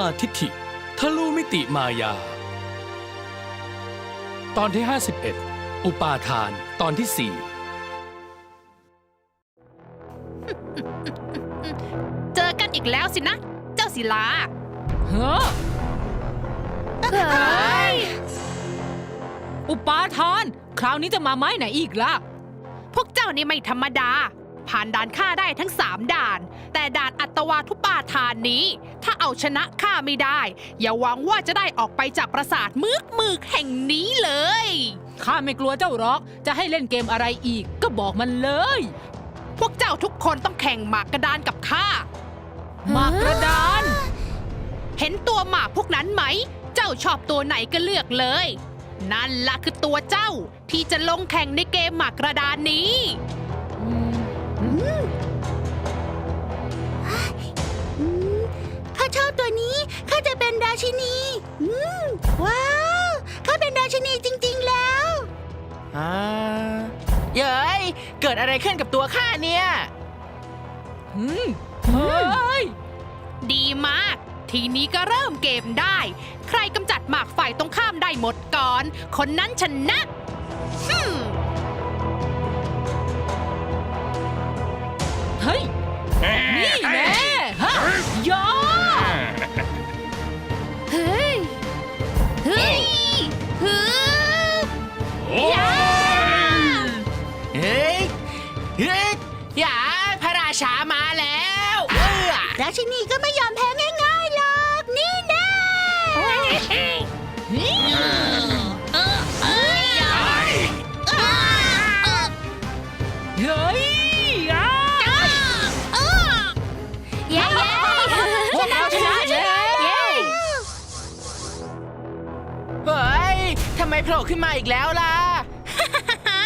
มมาทิฏฐิทะลุมิติมายา ตอนที่ 51 อุปาทานตอนที่ เจอกันอีกแล้วสินะ เจ้าศิลา เฮ้อเฮ้ยอุปาทาน คราวนี้จะมาไม้ไหนอีกล่ะ พวกเจ้านี่ไม่ธรรมดา ผ่านด่านข้าได้ทั้งสามด่าน แต่ด่านอัตวาทุปาทานนี้ ถ้าเอาชนะข้าไม่ได้ อย่าหวังว่าจะได้ออกไปจากปราสาทมึกมึกแห่งนี้เลยข้าไม่กลัวเจ้าหรอก จะให้เล่นเกมอะไรอีกก็บอกมันเลย พวกเจ้าทุกคนต้องแข่งหมากกระดานกับข้าหมากกระดาน เห็นตัวหมากพวกนั้นไหม เจ้าชอบตัวไหนก็เลือกเลย นั่นละคือตัวเจ้าที่จะลงแข่งในเกมหมากกระดานนี้ ชินี อืมว้าวข้าเป็นราชินีจริง ๆ แล้ว อ่าเย้ยเกิดอะไรขึ้นกับตัวข้าเนี่ยอืมเฮ้ย ดีมาก ทีนี้ก็เริ่มเกมได้ ใครกำจัดหมากฝ่ายตรงข้ามได้หมดก่อน คนนั้นชนะ ชินีก็ไม่ยอมแพ้ง่ายๆหรอกนี่แน่เฮ้ยอะเย้ๆชนะชนะชนะเย้เฮ้ยทำไมโผล่ขึ้นมาอีกแล้วล่ะฮ่า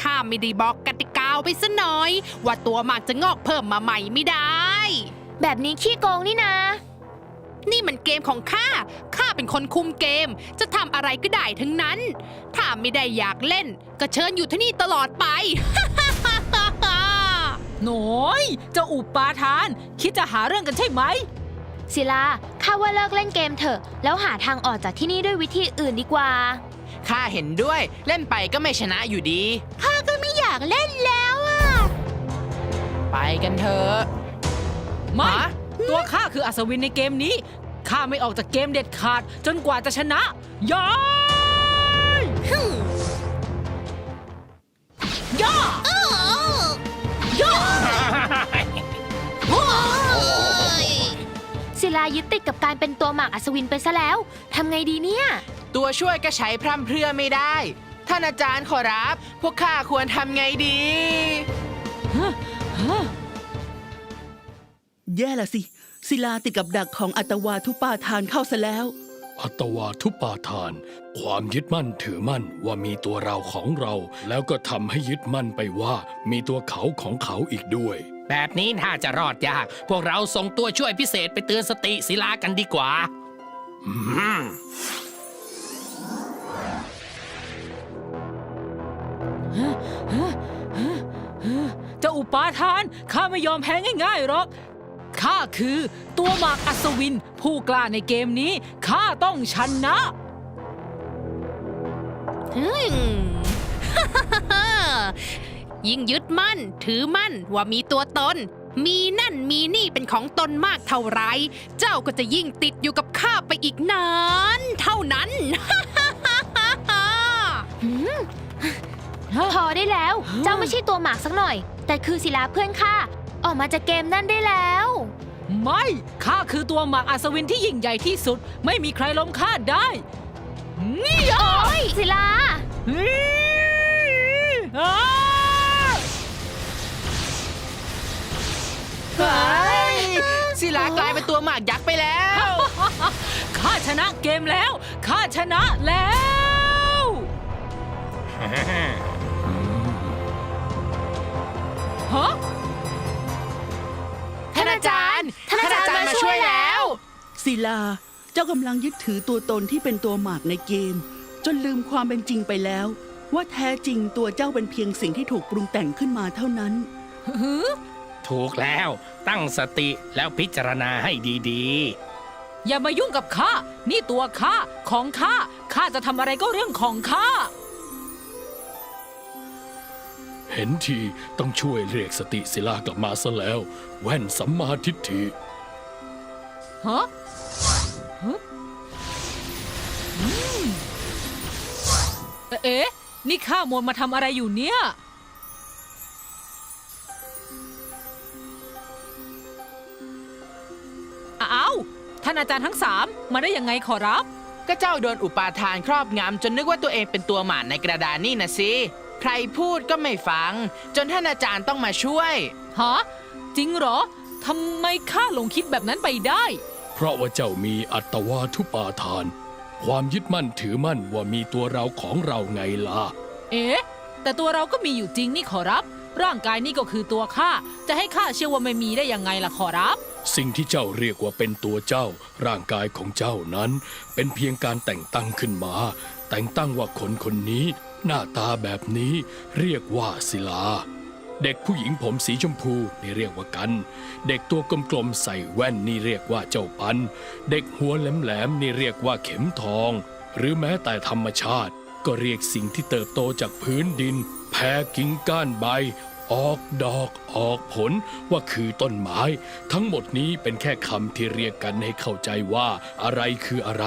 ข้าไม่ได้บอกกติกาไปซะหน่อย ว่าตัวหมากจะงอกเพิ่มมาใหม่ไม่ได้ แบบนี้ขี้โกงนี่นะ นี่มันเกมของข้า ข้าเป็นคนคุมเกม จะทำอะไรก็ได้ทั้งนั้น ถ้าไม่ได้อยากเล่น ก็เชิญอยู่ที่นี่ตลอดไป หน่อยเจ้าอุปาทาน คิดจะหาเรื่องกันใช่ไหม ศิลาข้าว่าเลิกเล่นเกมเถอะ แล้วหาทางออกจากที่นี่ด้วยวิธีอื่นดีกว่า ข้าเห็นด้วยเล่นไปก็ไม่ชนะอยู่ดี ข้าก็ไม่อยากเล่นแล้วอะ ไปกันเถอะ ไม่ฮะตัวข้าคืออัศวินในเกมนี้ ข้าไม่ออกจากเกมเด็ดขาด จนกว่าจะชนะยอยย่อย่อศิลายึดติดกับการเป็นตัวหมากอัศวินไปซะแล้ว ทำไงดีเนี่ย ตัวช่วยก็ใช้พร่ำเพรื่อไม่ได้ ท่านอาจารย์ขอรับ พวกข้าควรทำไงดี แย่ละสิ ศิลาติดกับดักของอัตวาทุปาทานเข้าซะแล้ว4อัตวาทุปาทาน ความยึดมั่นถือมั่นว่ามีตัวเราของเรา แล้วก็ทำให้ยึดมั่นไปว่า มีตัวเขาของเขาอีกด้วย แบบนี้น่าจะรอดยาก พวกเราส่งตัวช่วยพิเศษไปเตือนสติศิลากันดีกว่าอืมเจ้าอุปาทาน ข้าไม่ยอมแพ้ง่ายๆหรอก ข้าคือตัวหมากอัศวิน ผู้กล้าในเกมนี้ ข้าต้องชนะ อืม ยิ่งยึดมั่น ถือมั่นว่ามีตัวตน มีนั่นมีนี่เป็นของตนมากเท่าไร เจ้าก็จะยิ่งติดอยู่กับข้าไปอีกนาน เท่านั้น พอได้แล้ว เจ้าไม่ใช่ตัวหมากสักหน่อย แต่คือศิลาเพื่อนข้า ออกมาจากเกมนั่นได้แล้ว ไม่ ข้าคือตัวหมากอัศวินที่ยิ่งใหญ่ที่สุด ไม่มีใครล้มข้าได้ นี่อะโอ้ยศิลา อ้าเฮ้ยศิลากลายเป็นตัวหมากยักษ์ไปแล้ว ข้าชนะเกมแล้ว ข้าชนะแล้ว ฮะ ท่านอาจารย์มาช่วยแล้ว ศิลา เจ้ากำลังยึดถือตัวตนที่เป็นตัวหมากในเกม จนลืมความเป็นจริงไปแล้ว ว่าแท้จริงตัวเจ้าเป็นเพียงสิ่งที่ถูกปรุงแต่งขึ้นมาเท่านั้นถูกแล้วตั้งสติแล้วพิจารณาให้ดีอย่ามายุ่งกับข้า นี่ตัวข้า ของข้า ข้าจะทำอะไรก็เรื่องของข้า เห็นทีต้องช่วยเรียกสติศิลากลับมาซะแล้ว แว่นสัมมาทิฏฐิฮะฮะอืมเอ๊ะ นี่ข้ามนมาทำอะไรอยู่เนี่ย อ้าว ท่านอาจารย์ทั้งสามมาได้ยังไงขอรับ ก็เจ้าโดนอุปาทานครอบงำจนนึกว่าตัวเองเป็นตัวหมาในกระดานนี่นะสิ ใครพูดก็ไม่ฟัง จนท่านอาจารย์ต้องมาช่วย ฮะจริงเหรอทำไมข้าหลงคิดแบบนั้นไปได้ เพราะว่าเจ้ามีอัตวาทุปาทาน ความยึดมั่นถือมั่นว่ามีตัวเราของเราไงล่ะ เอ๊ะแต่ตัวเราก็มีอยู่จริงนี่ขอรับ ร่างกายนี่ก็คือตัวข้าจะให้ข้าเชื่อว่าไม่มีได้ยังไงล่ะขอรับ สิ่งที่เจ้าเรียกว่าเป็นตัวเจ้า ร่างกายของเจ้านั้น เป็นเพียงการแต่งตั้งขึ้นมา แต่งตั้งว่าคนคนนี้ หน้าตาแบบนี้เรียกว่าศิลา เด็กผู้หญิงผมสีชมพูนี่เรียกว่ากัน เด็กตัวกลมๆใส่แว่นนี่เรียกว่าเจ้าปัน เด็กหัวแหลมๆนี่เรียกว่าเข็มทอง หรือแม้แต่ธรรมชาติ ก็เรียกสิ่งที่เติบโตจากพื้นดิน แผ่กิ่งก้านใบ ออกดอกออกผลว่าคือต้นไม้ ทั้งหมดนี้เป็นแค่คำที่เรียกกันให้เข้าใจว่าอะไรคืออะไร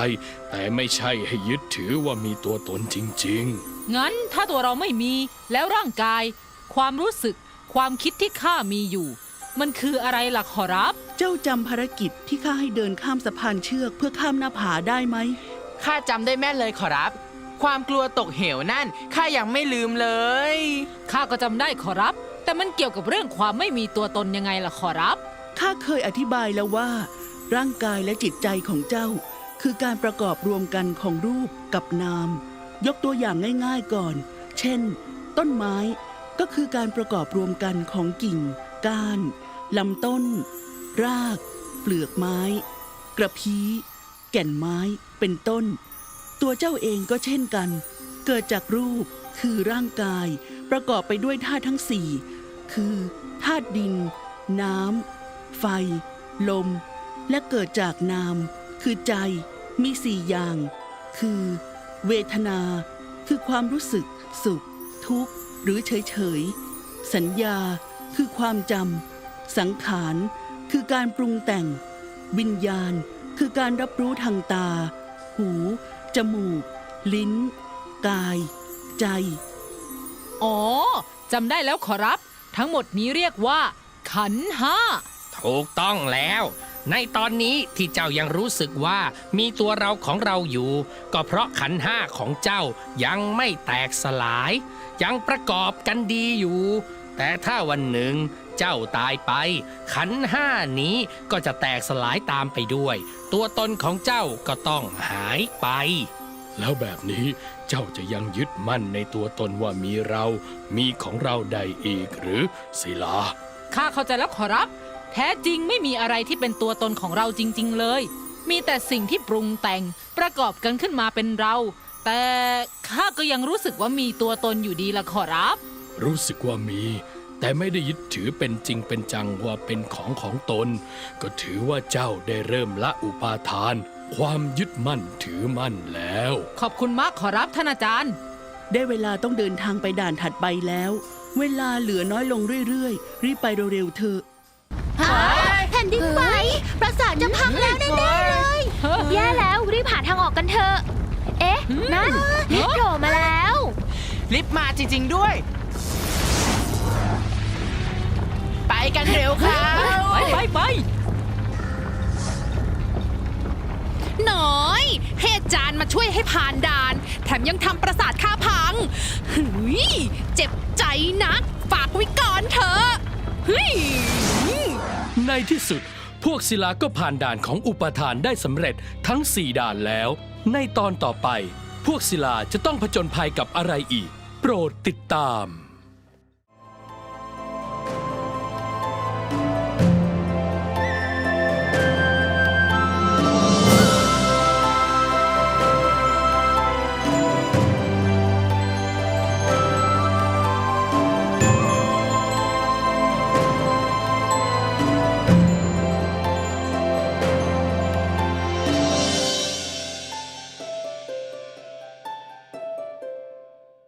แต่ไม่ใช่ให้ยึดถือว่ามีตัวตนจริง ๆ งั้นถ้าตัวเราไม่มีแล้วร่างกาย ความรู้สึก ความคิดที่ข้ามีอยู่ มันคืออะไรล่ะขอรับ เจ้าจำภารกิจที่ข้าให้เดินข้ามสะพานเชือกเพื่อข้ามหน้าผาได้ไหม ข้าจำได้แม่นเลยขอรับ ความกลัวตกเหวนั่นข้ายังไม่ลืมเลย ข้าก็จำได้ขอรับ แต่มันเกี่ยวกับเรื่องความไม่มีตัวตนยังไงล่ะขอรับ ข้าเคยอธิบายแล้วว่า ร่างกายและจิตใจของเจ้า คือการประกอบรวมกันของรูปกับนาม ยกตัวอย่างง่ายๆก่อน เช่น ต้นไม้ก็คือการประกอบรวมกันของกิ่ง ก้านลำต้น ราก เปลือกไม้ กระพี้ แก่นไม้ เป็นต้น ตัวเจ้าเองก็เช่นกัน เกิดจากรูปคือร่างกาย ประกอบไปด้วยธาตุทั้งสี่คือธาตุดิน น้ำ ไฟ ลม และเกิดจากนาม คือใจ มีสี่อย่าง คือ เวทนา คือความรู้สึก สุข ทุกข์ หรือเฉยเฉยๆสัญญา คือความจำ สังขาร คือการปรุงแต่ง วิญญาณ คือการรับรู้ทางตา หู จมูก ลิ้น กาย ใจ อ๋อจำได้แล้วขอรับ ทั้งหมดนี้เรียกว่า ขันธ์ห้าๆถูกต้องแล้ว ในตอนนี้ที่เจ้ายังรู้สึกว่ามีตัวเราของเราอยู่ ก็เพราะขันธ์ห้าของเจ้ายังไม่แตกสลาย ยังประกอบกันดีอยู่ แต่ถ้าวันหนึ่งเจ้าตายไป ขันธ์ห้านี้ก็จะแตกสลายตามไปด้วย ตัวตนของเจ้าก็ต้องหายไป แล้วแบบนี้เจ้าจะยังยึดมั่นในตัวตนว่ามีเรา มีของเราใดอีกหรือศิลาข้าเข้าใจแล้วขอรับ แท้จริงไม่มีอะไรที่เป็นตัวตนของเราจริง ๆ เลย มีแต่สิ่งที่ปรุงแต่งประกอบกันขึ้นมาเป็นเรา แต่ข้าก็ยังรู้สึกว่ามีตัวตนอยู่ดีละขอรับ รู้สึกว่ามีแแต่ไม่ได้ยึดถือเป็นจริงเป็นจังว่าเป็นของของตน ก็ถือว่าเจ้าได้เริ่มละอุปาทาน ความยึดมั่นถือมั่นแล้ว ขอบคุณมากขอรับท่านอาจารย์ ได้เวลาต้องเดินทางไปด่านถัดไปแล้ว เวลาเหลือน้อยลงเรื่อยๆ รีบไปเร็วๆเถอะ แผ่นดินไหวปราสาทจะพังแล้วแน่ๆเลยแย่แล้วรีบหาทางออกกันเถอะ เอ๊ะ นั่นลิฟต์โผล่มาแล้ว ลิฟต์มาจริง ๆ ด้วย ไปกันเร็วค่ะไปไปไปหน่อยให้อาจารย์มาช่วยให้ผ่านด่าน แถมยังทำประสาทข้าพังหึยเจ็บใจนัก ฝากไว้ก่อนเถอะเฮ้ย ในที่สุด พวกศิลาก็ผ่านด่านของอุปทานได้สำเร็จทั้ง 4 ด่านแล้ว ในตอนต่อไป พวกศิลาจะต้องผจญภัยกับอะไรอีก โปรดติดตาม